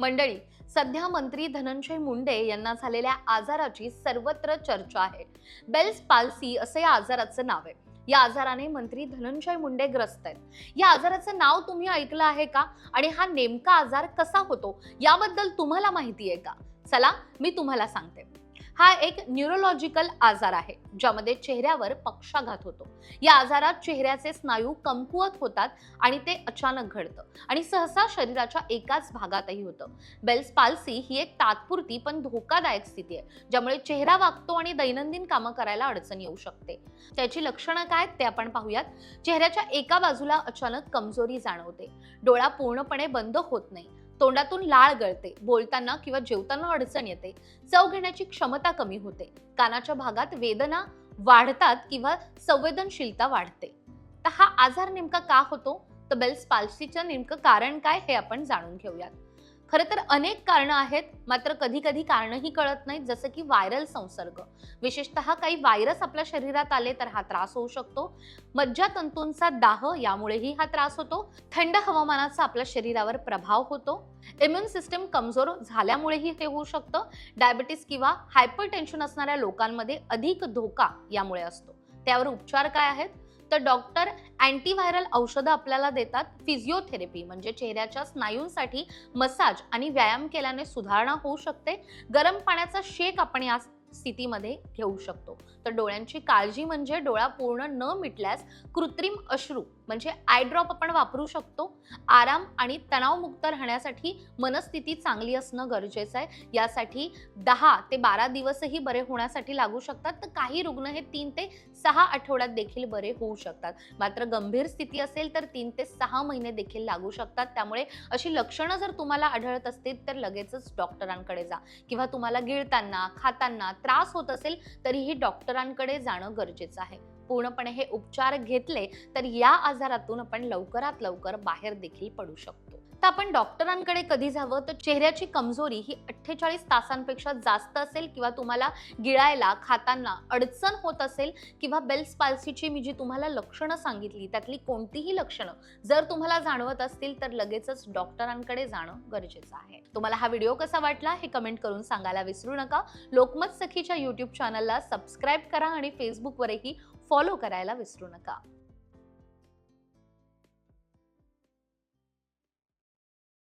मंडळी सध्या मंत्री धनंजय मुंडे यांना झालेल्या आजाराची सर्वत्र चर्चा आहे. बेल्स पाल्सी असं या आजाराचं नाव आहे. या आजाराने मंत्री धनंजय मुंडे ग्रस्त आहेत. या आजाराचं नाव तुम्ही ऐकलं आहे का? आणि हा नेमका आजार कसा होतो? याबद्दल तुम्हाला माहिती आहे का? चला मी तुम्हाला सांगते. हा एक न्यूरोलॉजिकल आजार आहे ज्यामध्ये चेहऱ्यावर पक्षाघात होतो. या आजारात चेहऱ्याचे स्नायू कमकुवत होतात आणि ते अचानक घडतं. आणि सहसा शरीराच्या एकाच भागातही होतं. बेल्स पाल्सी ही एक तात्पुरती पण धोकादायक स्थिती आहे ज्यामुळे चेहरा वागतो आणि दैनंदिन कामं करायला अडचण येऊ शकते. त्याची लक्षणं काय ते आपण पाहूयात. चेहऱ्याच्या एका बाजूला अचानक कमजोरी जाणवते. डोळा पूर्णपणे बंद होत नाही. तोंडातून लाळ गळते बोलताना किंवा जेवताना अडचण येते चव घेण्याची क्षमता कमी होते कानाच्या भागात वेदना वाढतात किंवा संवेदनशीलता वाढते. तर हा आजार नेमका का होतो? तर बेल्स पाल्सीचं नेमकं कारण काय हे आपण जाणून घेऊयात. खरं तर अनेक कारणं आहेत मात्र कधी कधी कारणंही कळत नाहीत जसं की व्हायरल संसर्ग. विशेषतः काही व्हायरस आपल्या शरीरात आले तर हा त्रास होऊ शकतो. मज्जातंतूंचा दाह यामुळेही हा त्रास होतो. थंड हवामानाचा आपल्या शरीरावर प्रभाव होतो. इम्युन सिस्टम कमजोर झाल्यामुळेही हे होऊ शकतं. डायबिटीस किंवा हायपर टेन्शन असणाऱ्या लोकांमध्ये अधिक धोका यामुळे असतो. त्यावर उपचार काय आहेत? तर डॉक्टर अँटीव्हायरल औषधं आपल्याला देतात फिजिओथेरपी म्हणजे चेहऱ्याच्या स्नायूंसाठी मसाज आणि व्यायाम केल्याने सुधारणा होऊ शकते. गरम पाण्याचा शेक आपण या स्थितीमध्ये घेऊ शकतो. तर डोळ्यांची काळजी म्हणजे डोळा पूर्ण न मिटल्यास कृत्रिम अश्रू म्हणजे आय ड्रॉप आपण वापरू शकतो. आराम आणि तणावमुक्त राहण्यासाठी मनस्थिती चांगली असणं गरजेचं आहे. यासाठी दहा ते बारा दिवसही बरे होण्यासाठी लागू शकतात. तर काही रुग्ण हे तीन ते सहा आठवड्यात देखील बरे होऊ शकतात. मात्र गंभीर स्थिती असेल तर तीन ते सहा महिने देखील लागू शकतात. त्यामुळे अशी लक्षणं जर तुम्हाला आढळत असतील तर लगेचच डॉक्टरांकडे जा. किंवा तुम्हाला गिळताना खाताना त्रास होत असेल तरीही डॉक्टरांकडे जाणं गरजेचं आहे. पूर्णपणे हे उपचार घेतले तर या आजारातून आपण लवकरात लवकर बाहेर देखील पडू शकतो. तर आपण डॉक्टरांकडे कधी जावं? तर चेहऱ्याची कमजोरी ही अठ्ठेचाळीस तासांपेक्षा जास्त असेल किंवा तुम्हाला गिळायला खाताना अडचण होत असेल किंवा बेल्स पाल्सीची मी जी तुम्हाला लक्षणं सांगितली त्यातली कोणतीही लक्षणं जर तुम्हाला जाणवत असतील तर लगेचच डॉक्टरांकडे जाणं गरजेचं आहे. तुम्हाला हा व्हिडिओ कसा वाटला हे कमेंट करून सांगायला विसरू नका. लोकमत सखीच्या युट्यूब चॅनलला सबस्क्राईब करा आणि फेसबुकवरही फॉलो करायला विसरू नका.